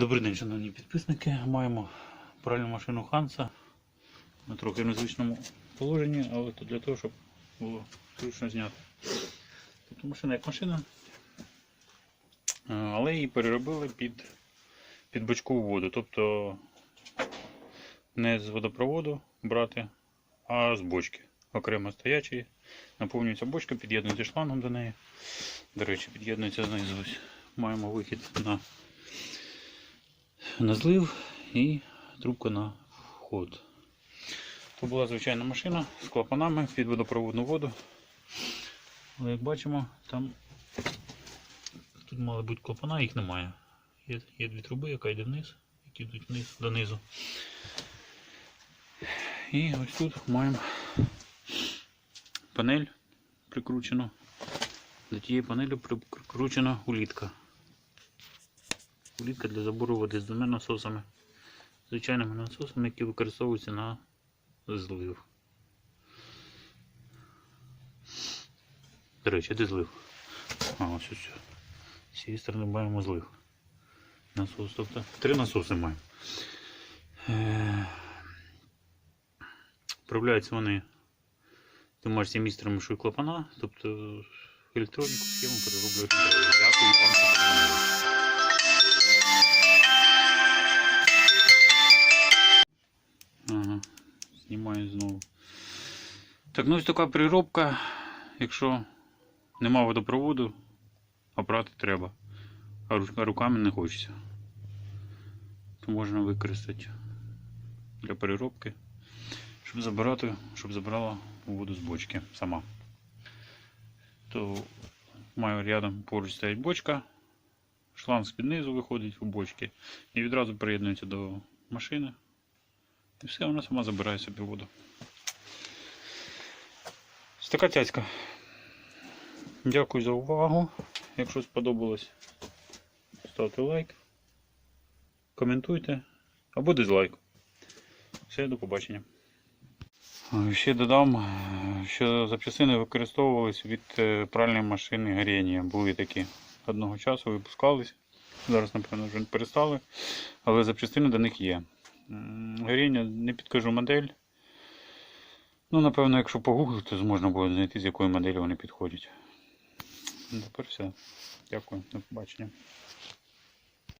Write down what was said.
Добрий день, шановні підписники. Маємо пральну машину Ханса на трохи незвичному положенні, але то для того, щоб було зручно зняти. Тобто машина як машина, е, але її переробили під, під бочкову воду. Тобто не з водопроводу брати, а з бочки. Окремо стоячої. Наповнюється бочка, під'єднується шлангом до неї. До речі, під'єднується знизу. Маємо вихід на на злив і трубка на вход. Тут була звичайна машина з клапанами під водопроводну воду. Але як бачимо, там тут мали бути клапана, їх немає. Є, є дві труби, яка йде вниз, які йдуть вниз донизу. І ось тут маємо панель прикручену. До тієї панелі прикручена улітка. Улітка для забору води з двома насосами. Звичайними насосами, які використовуються на злив. До речі, де злив? А, ось ось. З цієї сторони маємо злив. Насос, тобто три насоси маємо. Е, Управляються вони домашнім містером і клапана, тобто електроніку схему перероблюють. Дякую вам, знімаю знову. Так, ну ось така переробка. Якщо нема водопроводу, а треба. А руками не хочеться. То можна використати для переробки, щоб забирати, щоб забирала воду з бочки сама. То маю рядом поруч стоїть бочка, шланг з під низу виходить у бочки і відразу приєднується до машини. І все, вона сама забирає собі воду. Ось така цяцька. Дякую за увагу. Якщо сподобалось, ставте лайк, коментуйте або дизлайк. Все, до побачення. Ще додам, що запчастини використовувались від е, пральної машини Гренія. Були такі одного часу, випускались. Зараз, напевно, вже перестали, але запчастини до них є. Горіння не підкажу модель. Ну, напевно, якщо погуглити, то можна буде знайти, з якої моделі вони підходять. Ну, Тепер все. Дякую, до побачення.